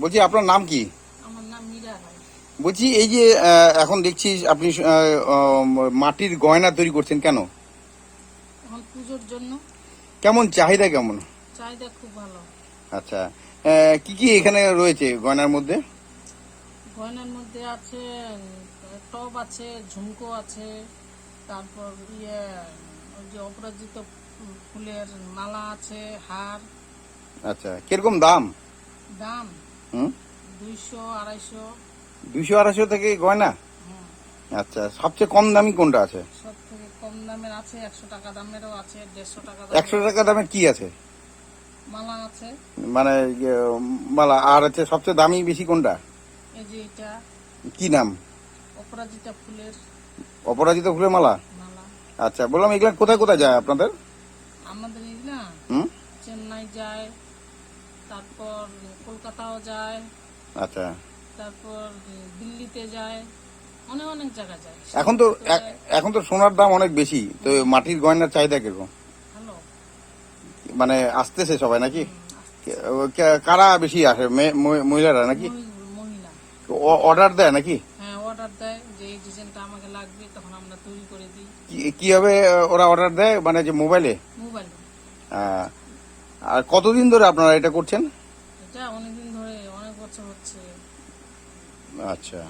বলছি আপনার নাম কি? আমার নাম মীরা রায়। বলছি এই যে আহ, এখন দেখছি আপনি আহ, মাটির গয়না তৈরি করছেন কেন? এখন পুজোর জন্য। কেমন চাহিদা কেমন? চাহিদা খুব ভালো। আচ্ছা আহ, কি কি এখানে রয়েছে গয়নার মধ্যে? গয়নার মধ্যে আছে উম, টব আছে ঝুমকো আছে তারপর ইয়ে ওই যে অপরাজিত উম, ফুলের মালা আছে হার। আচ্ছা কীরকম দাম? দাম? দুইশো আড়াইশো। থেকে গয়না? আচ্ছা সবচেয়ে কম দামি কোনটা আছে? সব থেকে কম দামের আছে একশো টাকা দামেরও আছে দেড়শো টাকা একশো দামের টাকা দামের কি আছে? মালা আছে। মানে ইয়ে, মালা। আর হচ্ছে সবচেয়ে দামি বেশি কোনটা? এই যে এটা। কি নাম? অপরাজিতা ফুলের অপরাজিতা ফুলের মালা? আচ্ছা বললাম এগুলা কোথায় কোথায় যায় আপনাদের? আমাদের হুম? চেন্নাই যায় তারপর কলকাতাও যায়। আচ্ছা। তারপর দিল্লিতে যায়। অনেক অনেক জায়গা যায়। এখন তো এখন তো সোনার দাম অনেক বেশি। তো মাটির গয়নার চাহিদা কীরকম? মানে আসতেছে সবাই নাকি? কারা বেশি আসে? মহিলারা নাকি? অর্ডার দেয় নাকি? হ্যাঁ অর্ডার দেয় যে এই ডিজাইনটা আমাকে লাগবে তখন আমরা তৈরি করে দিই। কীভাবে ওরা অর্ডার দেয়? মানে যে মোবাইলে? মোবাইলে। আর কতদিন ধরে আপনারা এটা করছেন? এটা অনেকদিন ধরে অনেক বছর হচ্ছে। আচ্ছা।